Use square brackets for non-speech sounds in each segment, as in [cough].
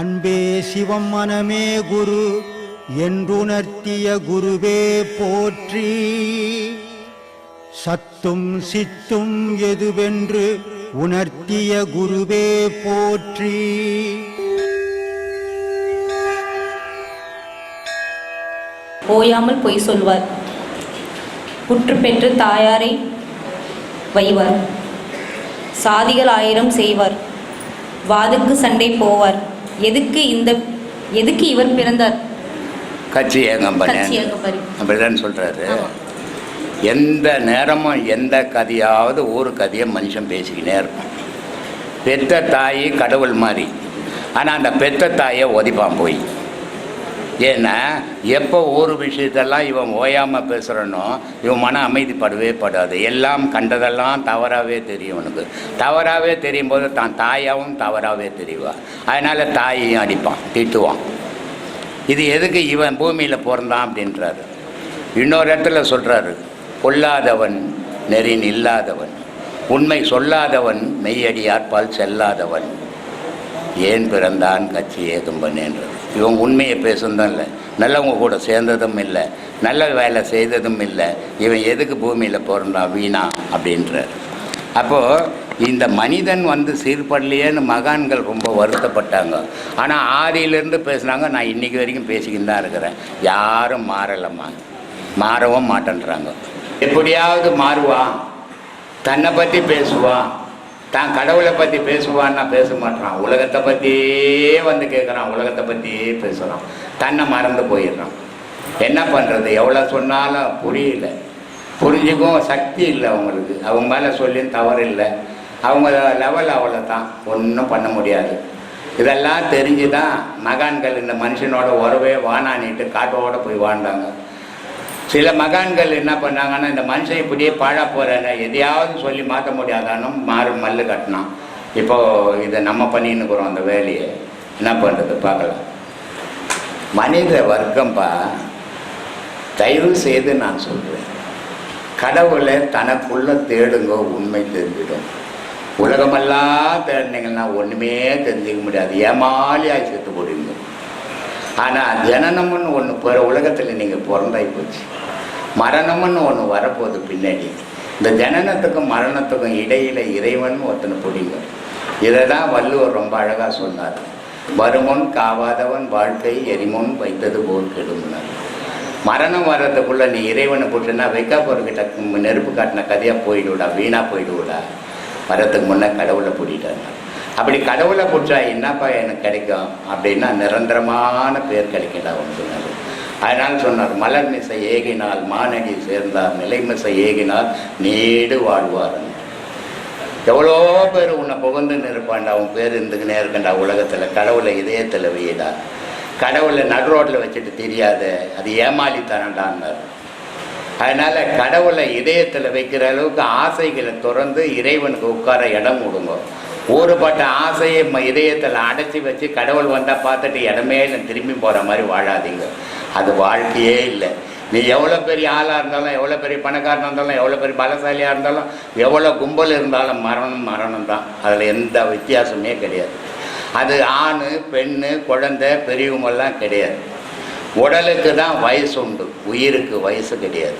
அன்பே சிவம் மனமே குரு என்றுணர்த்திய குருவே போற்றி. சத்தும் சித்தும் எதுவென்று உணர்த்திய குருவே போற்றி. ஓயாமல் பொய் சொல்வார். புற்று பெற்று தாயாரை வைவார். சாதிகள் ஆயிரம் செய்வார். வாதுக்கு சண்டை போவார். எதுக்கு இந்த எதுக்கு இவர் பிறந்தார்? கட்சி ஏகம்பரி. அப்படிதான் சொல்றாரு. ஆமா. எந்த நேரமும் எந்த கதையாவது ஒரு கதையை மனுஷன் பேசிக்கினே இருக்கும் பெத்த தாய் கடவுள் மாதிரி. ஆனால் அந்த பெத்த தாயை ஒதிப்பான் போய். ஏன்னா எப்போ ஒரு விஷயத்தெல்லாம் இவன் ஓயாமல் பேசுகிறனோ இவன் மன அமைதிப்படவே படாது. எல்லாம் கண்டதெல்லாம் தவறாகவே தெரியும் அவனுக்கு. தவறாகவே தெரியும் போது தான் தாயாவும் தவறாகவே தெரிவா. அதனால் தாயையும் அடிப்பான் திட்டுவான். இது எதுக்கு இவன் பூமியில் பிறந்தான் அப்படின்றாரு. இன்னொரு இடத்துல சொல்கிறாரு பொல்லாதவன் நெறி இல்லாதவன் உண்மை சொல்லாதவன் மெய்யடியார்பால் செல்லாதவன். ஏன் பிறந்தான் கட்சி ஏதும் பண்ணேன்றது இவன் உண்மையை பேசுனதும் இல்லை. நல்லவங்க கூட சேர்ந்ததும் இல்லை. நல்ல வேலை செய்ததும் இல்லை. இவன் எதுக்கு பூமியில் பிறந்தான் வீணா அப்படின்றார். அப்போது இந்த மனிதன் வந்து சீர்படலையேன்னு மகான்கள் ரொம்ப வருத்தப்பட்டாங்க. ஆனால் ஆதியிலேருந்து பேசுனாங்க நான் இன்னைக்கு வரைக்கும் பேசிக்கின்னு தான் இருக்கிறேன். யாரும் மாறலம்மா. மாறவும் மாட்டேன்றாங்க. எப்படியாவது மாறுவான். தன்னை பற்றி பேசுவான். தான் கடவுளை பற்றி பேசுவான்னா பேச மாட்டான். உலகத்தை பற்றியே வந்து கேட்குறான் உலகத்தை பற்றியே பேசுகிறான் தன்னை மறந்து போயிடுறான். என்ன பண்ணுறது எவ்வளோ சொன்னாலும் புரியல. புரிஞ்சுக்கும் சக்தி இல்லை அவங்களுக்கு. அவங்க மேலே சொல்லியும் தவறு இல்லை. அவங்க லெவல் அவ்வளோ தான் ஒன்றும் பண்ண முடியாது. இதெல்லாம் தெரிஞ்சு தான் மகான்கள் இந்த மனுஷனோட உறவே வானானிட்டு காட்டோட போய் வாழ்ந்தாங்க. சில மகான்கள் என்ன பண்ணாங்கன்னா இந்த மனுஷன் இப்படியே பாழா போறேன்னு எதையாவது சொல்லி மாற்ற முடியாதானும் மாறு மல்லு கட்டினான். இப்போ இதை நம்ம பண்ணின்னு இருக்கிறோம் அந்த வேலையை. என்ன பண்ணுறது பார்க்கலாம். மனித வர்க்கம்பா தயவு செய்து நான் சொல்கிறேன் கடவுளை தனக்குள்ள தேடுங்க உண்மை தெரிஞ்சிடும். உலகமெல்லாம் தேடினீங்கன்னா ஒன்றுமே தெரிஞ்சுக்க முடியாது. ஏமாலியாக செத்து போடுவீங்க ஆனால் ஜனனம்னு ஒன்று பிற உலகத்தில் நீங்கள் பிறந்தாய் போச்சு. மரணம்னு ஒன்று வரப்போகுது பின்னாடி. இந்த ஜனனத்துக்கும் மரணத்துக்கும் இடையில இறைவன் ஒருத்தனை பிடிங்க. இதை தான் வள்ளுவர் ரொம்ப அழகாக சொன்னார். வருமுன் காவாதவன் வாழ்க்கை எரிமுன் வைத்தது போல் கெடுமுனார் மரணம் வர்றதுக்குள்ள நீ இறைவனை போட்டுன்னா வைக்கா நெருப்பு காட்டின கதையாக போயிடுவிடா வீணாக போயிடுவிடா வரத்துக்கு முன்னே கடவுளை பிடிட்டாங்க அப்படி கடவுளை பிடிச்சா என்னப்பா எனக்கு கிடைக்கும்? அப்படின்னா நிரந்தரமான பேர் கிடைக்கடா சொன்னார் அதனால் சொன்னார் மலர் மிசை ஏகினால் மானடி சேர்ந்தார் நிலைமிசை ஏகினால் நீடு வாழ்வார் எவ்வளோ பேர் உன்னை புகழ்ந்துன்னு இருப்பான்டா உன் பேர் இருந்துக்கினே இருக்கண்டா உலகத்தில். கடவுளை இதயத்தில் வையடா. கடவுளை நடுரோட்டில் வச்சுட்டு தெரியாத அது ஏமாளித்தனண்டான்னார் அதனால் கடவுளை இதயத்தில் வைக்கிற அளவுக்கு ஆசைகளை திறந்து இறைவனுக்கு உட்கார இடம் விடுங்க ஊறுபட்ட ஆசையை ம- இதயத்தில் அடைச்சி வச்சு கடவுள் வந்தால் பார்த்துட்டு இடமே இல்லை திரும்பி போகிற மாதிரி வாழாதீங்க. அது வாழ்க்கையே இல்லை. நீ எவ்வளோ பெரிய ஆளாக இருந்தாலும் எவ்வளோ பெரிய பணக்காரனாக இருந்தாலும் எவ்வளோ பெரிய பலசாலியாக இருந்தாலும் எவ்வளோ கும்பல் இருந்தாலும் மரணம் மரணம் தான். அதில் எந்த வித்தியாசமே கிடையாது. அது ஆண் பெண்ணு குழந்தை பெரியவங்கெல்லாம் கிடையாது. உடலுக்கு தான் வயசு உண்டு. உயிருக்கு வயசு கிடையாது.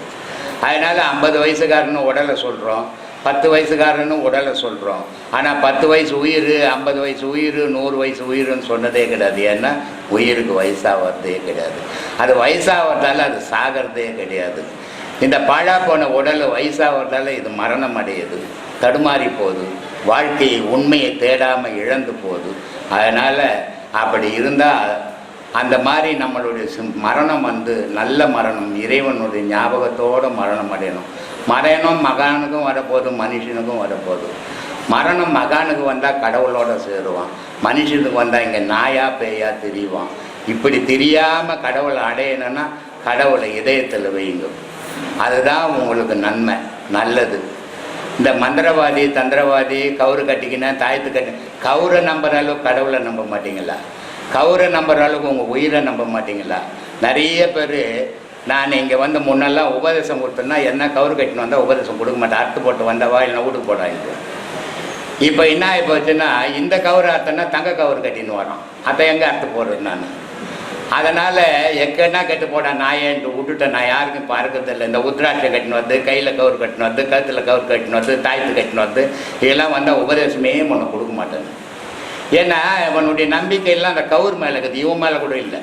அதனால் ஐம்பது வயசுக்காரன்னு உடலை சொல்கிறோம் பத்து வயசுக்காரன்னு உடலை சொல்கிறோம் ஆனால் பத்து வயசு உயிர் ஐம்பது வயசு உயிர் நூறு வயசு உயிர்னு சொன்னதே கிடையாது. ஏன்னா உயிருக்கு வயசாகிறதே கிடையாது. அது வயசாகிறதால அது சாகிறதே கிடையாது. இந்த பாழா போன உடல் வயசாகிறதால இது மரணம் அடையுது. தடுமாறி போகுது. வாழ்க்கையை உண்மையை தேடாமல் இழந்து போகுது. அதனால் அப்படி இருந்தால் அந்த மாதிரி நம்மளுடைய சிம்- மரணம் வந்து நல்ல மரணம் இறைவனுடைய ஞாபகத்தோடு மரணம் அடையணும். மரணம் மகானுக்கும் வரப்போகுது மனுஷனுக்கும் வரப்போகுது மரணம் மகானுக்கு வந்தால் கடவுளோட சேருவான். மனுஷனுக்கு வந்தால் இங்கே நாயா பேயா தெரியுவான் இப்படி தெரியாமல் கடவுளை அடையணும்னா கடவுளை இதயத்தில் வைங்க அதுதான் உங்களுக்கு நன்மை நல்லது. இந்த மந்திரவாதி தந்திரவாதி கவுரு கட்டிக்கினா தாயத்து கட்டி கவுரை நம்புற அளவுக்கு கடவுளை நம்ப மாட்டீங்களா? கவுரை நம்புற அளவுக்கு உங்கள் உயிரை நம்ப மாட்டீங்களா? நிறைய பேர் நான் இங்கே வந்து முன்னெல்லாம் உபதேசம் கொடுத்தேன்னா என்ன கவுரு கட்டின்னு வந்தால் உபதேசம் கொடுக்க மாட்டேன். அறுத்து போட்டு வந்தவா இல்லை வீட்டுக்கு போடாங்க இப்போ என்ன ஆகி போச்சுன்னா இந்த கவர் அர்த்தம்னா தங்க கவர் கட்டின்னு வரோம். அதை எங்கே அறுத்து போடுறது நான்? அதனால் எக்கன்னா கட்டு போட நான் ஏன் விட்டுட்டேன்? நான் யாருக்கும் இப்போ இந்த உத்ராட்சை கட்டினு வந்து கையில் கவர் கட்டின்னு வந்து கழுத்தில் கவர் கட்டின்னு வந்து தாயத்து கட்டின்னு வந்து இதெல்லாம் வந்தால் உபதேசமே ஒன்று கொடுக்க மாட்டேன் ஏன்னா இவனுடைய நம்பிக்கையெல்லாம் அந்த கவுர் மேலே இருக்குது. இவன் மேலே கூட இல்லை.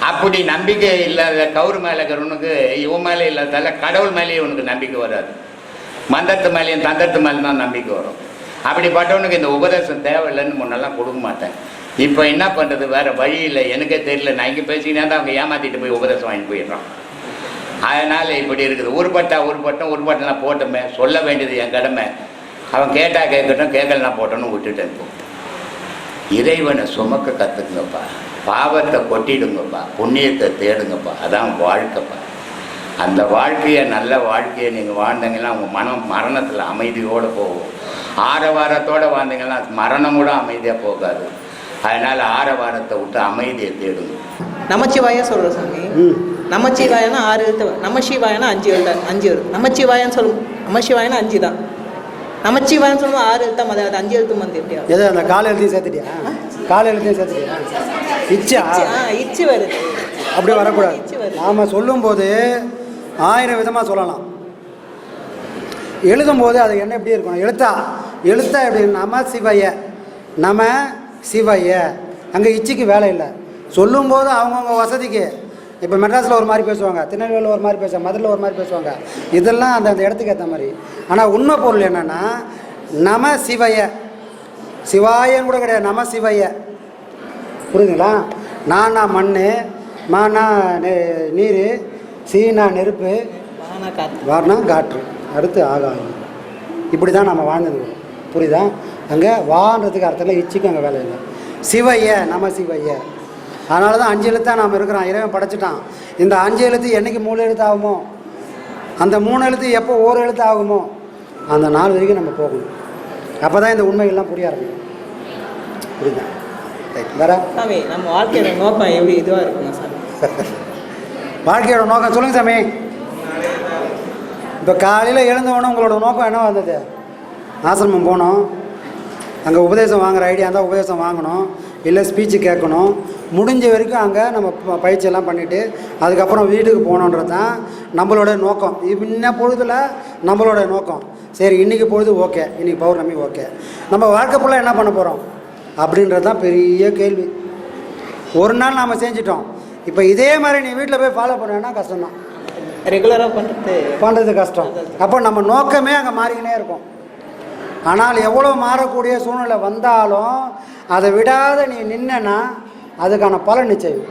அப்படி நம்பிக்கை இல்லாத கவுரு மேலே இருக்கிறவனுக்கு இவன் மேலே இல்லாதால கடவுள் மேலேயே இவனுக்கு நம்பிக்கை வராது. மந்தத்து மேலேயும் தந்தத்து மேலே தான் நம்பிக்கை வரும். அப்படிப்பட்டவனுக்கு இந்த உபதேசம் தேவையில்லைன்னு முன்னெல்லாம் கொடுக்க மாட்டேன். இப்போ என்ன பண்ணுறது வேறு வழி இல்லை. எனக்கே தெரியல. நான் இங்கே பேசிக்கினா தான் அவங்க ஏமாற்றிட்டு போய் உபதேசம் வாங்கி போயிடுறான். அதனால் இப்படி இருக்குது. உருப்பட்டா உருப்பட்டம் உருப்பட்டலாம் போட்டோமே சொல்ல வேண்டியது என் கடமை. அவன் கேட்டால் கேட்கட்டும் கேட்கலாம் போட்டோன்னு விட்டுட்டேன் இப்போ. இறைவனை சுமக்க கற்றுக்குங்கப்பா பாவத்தை கொட்டிடுங்கப்பா புண்ணியத்தை தேடுங்கப்பா அதான் வாழ்க்கைப்பா. அந்த வாழ்க்கையை நல்ல வாழ்க்கையை நீங்கள் வாழ்ந்தீங்கன்னா உங்கள் மனம் மரணத்தில் அமைதியோடு போகும். ஆரவாரத்தோடு வாழ்ந்தீங்கன்னா மரணம் கூட அமைதியாக போகாது. அதனால் ஆரவாரத்தை விட்டு அமைதியை தேடுங்க. நமச்சிவாயா சொல்கிறோம் சாமி. ம். நமச்சிவாயனா ஆறு எழுத்து நமசிவாயனா அஞ்சு எழுத்து அஞ்சு எழுத்து. நமச்சிவாயன்னு சொல்லும் நமசிவாயனா அஞ்சு தான். நமச்சிவாயன்னு சொல்லும்போது ஆறு எழுத்தா மத அது அஞ்சு எழுத்து வந்து எப்படியா? எது அந்த கால எழுத்தையும் சேர்த்துட்டியா? கால எழுத்தையும் சேர்த்துட்டியா? இச்சா? இச்சு வருது. அப்படி வரக்கூடாது. நாம் சொல்லும்போது ஆயிரம் விதமாக சொல்லலாம். எழுதும்போது அது என்ன எப்படி இருக்கணும்? எழுத்தா? எழுத்தா எப்படி நம சிவைய. நம சிவைய. அங்கே இச்சிக்கு வேலை இல்லை. சொல்லும்போது அவங்கவுங்க வசதிக்கு இப்போ மெட்ராஸில் ஒரு மாதிரி பேசுவாங்க திருநெல்வேலியில் ஒரு மாதிரி பேசுவாங்க மதுரையில் ஒரு மாதிரி பேசுவாங்க. இதெல்லாம் அந்த அந்த இடத்துக்கு ஏற்ற மாதிரி. ஆனால் உண்மை பொருள் என்னென்னா நம சிவைய. சிவாயன்னு கூட கிடையாது நம சிவைய. புரியுதுங்களா? நானா மண் மானா நெ- நீர் சீனா நெருப்பு வானா வார்னா காற்று. அடுத்து ஆகாயம். இப்படி தான் நம்ம வாழ்ந்துருக்கோம் புரியுதா? அங்கே வான்றதுக்கு அர்த்தம் இல்லை இச்சிக்கும் அங்கே வேலை இல்லை. சிவைய நம சிவைய. அதனால தான் அஞ்சு எழுத்தாக நாம் இருக்கிறோம். இறைவன் படைச்சிட்டான். இந்த அஞ்சு எழுத்து என்னைக்கு மூணு எழுத்து ஆகுமோ? அந்த மூணு எழுத்து எப்போ ஓர் எழுத்து ஆகுமோ? அந்த நாள் வரைக்கும் நம்ம போகணும். அப்போ தான் இந்த உண்மைகள்லாம் புரிய ஆரம்பிக்கும். புரியுதா? வேற? சாமி நம்ம வாழ்க்கையோட நோக்கம் எப்படி இதுவாக இருக்குங்க சாமி? [laughs] வாழ்க்கையோட நோக்கம் சொல்லுங்க சாமி. இப்போ காலையில் எழுந்தவொடனே உங்களோட நோக்கம் என்ன வந்தது ஆசிரமம் போனோம். அங்கே உபதேசம் வாங்குற ஐடியா இருந்தால் உபதேசம் வாங்கணும். இல்லை ஸ்பீச்சு கேட்கணும். முடிஞ்ச வரைக்கும் அங்கே நம்ம பயிற்சியெல்லாம் பண்ணிவிட்டு அதுக்கப்புறம் வீட்டுக்கு போகணுன்றது தான் நம்மளோட நோக்கம். இன்ன பொழுதில் நம்மளோட நோக்கம். சரி இன்றைக்கி பொழுது ஓகே இன்றைக்கி பௌர்ணமி ஓகே நம்ம வாழ்க்கை ஃபுல்லாக என்ன பண்ண போகிறோம் அப்படின்றது தான் பெரிய கேள்வி. ஒரு நாள் நாம் செஞ்சிட்டோம். இப்போ இதே மாதிரி நீ வீட்டில் போய் ஃபாலோ பண்ணுவேன்னா கஷ்டம்தான். ரெகுலராக பண்ணுறது பண்ணுறது கஷ்டம். அப்போ நம்ம நோக்கமே அங்கே மாறிக்கினே இருக்கும். ஆனால் எவ்வளோ மாறக்கூடிய சூழ்நிலை வந்தாலும் அதை விடாத நீ நின்னா அதுக்கான பலன் நிச்சயம்.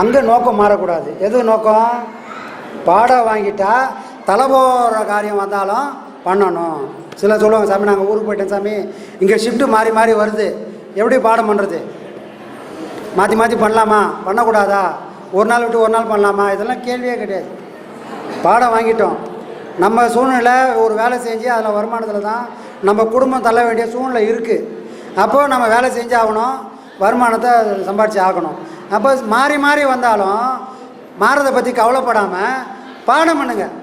அங்கே நோக்கம் மாறக்கூடாது. எது நோக்கம்? பாடம் வாங்கிட்டா தலை போகிற காரியம் வந்தாலும் பண்ணணும். சில சொல்லுவாங்க சாமி நாங்கள் ஊருக்கு போயிட்டேன் சாமி. இங்கே ஷிஃப்ட்டு மாறி மாறி வருது. எப்படி பாடம் பண்ணுறது மாற்றி மாற்றி பண்ணலாமா? பண்ணக்கூடாதா? ஒரு நாள் விட்டு ஒரு நாள் பண்ணலாமா? இதெல்லாம் கேள்வியே கிடையாது. பாடம் வாங்கிட்டோம். நம்ம சூழ்நிலை ஒரு வேலை செஞ்சு அதில் வருமானத்தில் தான் நம்ம குடும்பம் தள்ள வேண்டிய சூழ்நிலை இருக்குது அப்போது நம்ம வேலை செஞ்சு ஆகணும். வருமானத்தை சம்பாதிச்சு ஆகணும். அப்போ மாறி மாறி வந்தாலும் மாறதை பற்றி கவலைப்படாமல் பாடம் பண்ணுங்கள்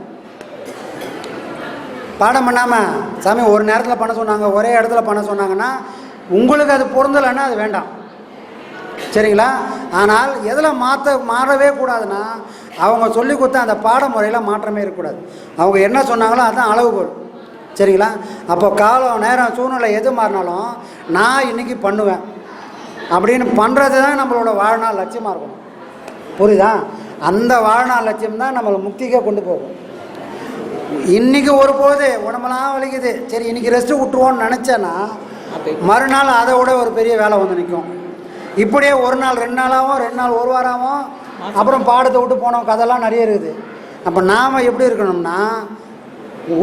பாடம் பண்ணாமல் சாமி ஒரு நேரத்தில் பண்ண சொன்னாங்க ஒரே இடத்துல பண்ண சொன்னாங்கன்னா உங்களுக்கு அது பொருந்தலைன்னா அது வேண்டாம். சரிங்களா? ஆனால் எதில் மாற்ற மாறவே கூடாதுன்னா அவங்க சொல்லி கொடுத்த அந்த பாடமுறையில் மாற்றமே இருக்கக்கூடாது. அவங்க என்ன சொன்னாங்களோ அதுதான் அளவுகோல். சரிங்களா? அப்போ காலம் நேரம் சூழ்நிலை எது மாறினாலும் நான் இன்றைக்கி பண்ணுவேன். அப்படின்னு பண்ணுறது தான் நம்மளோட வாழ்நாள் லட்சியமாக இருக்கணும். புரியுதா? அந்த வாழ்நாள் லட்சியம் தான் நம்மளை முக்திக்கே கொண்டு போகும். இன்னைக்கு ஒரு போது உடம்பெல்லாம் வலிக்குது. சரி இன்னைக்கு ரெஸ்ட்டு விட்டுருவோன்னு நினச்சேன்னா மறுநாள் அதை விட ஒரு பெரிய வேலை வந்து நிற்கும் இப்படியே ஒரு நாள் ரெண்டு நாளாகவும் ரெண்டு நாள் ஒரு வாரமாகவும் அப்புறம் பாடத்தை விட்டு போனோம் கதைலாம் நிறைய இருக்குது. அப்போ நாம் எப்படி இருக்கணும்னா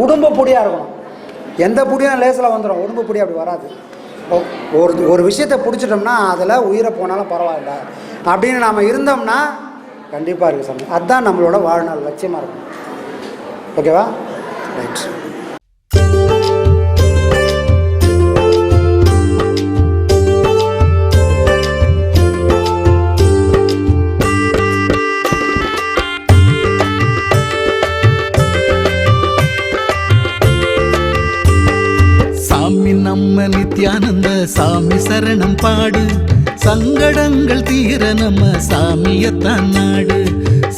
உடம்பு பொடியாக இருக்கணும். எந்த பொடியும் லேசில் வந்துடும் உடம்பு பொடி அப்படி வராது. ஒரு ஒரு விஷயத்தை பிடிச்சிட்டோம்னா அதில் உயிரை போனாலும் பரவாயில்ல. அப்படின்னு நாம் இருந்தோம்னா கண்டிப்பாக இருக்குது சாமி. அதுதான் நம்மளோட வாழ்நாள் லட்சியமாக இருக்கும். ஓகேவா? ரைட் நம்ம நித்யானந்த சாமி சரணம் பாடு. சங்கடங்கள் தீர நம்ம சாமியத்தான் நாடு.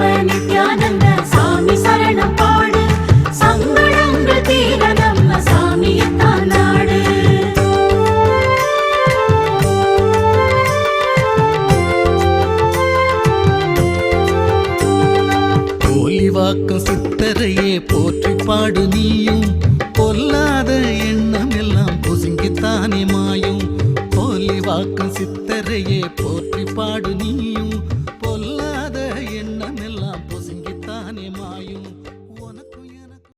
நம்ம நித்யானந்த சாமி சரணம் பாடு. சங்கடங்கள் தீர நம்ம சாமியத்தான் நாடு. சித்தரையே போற்றி பாடு நீயும்.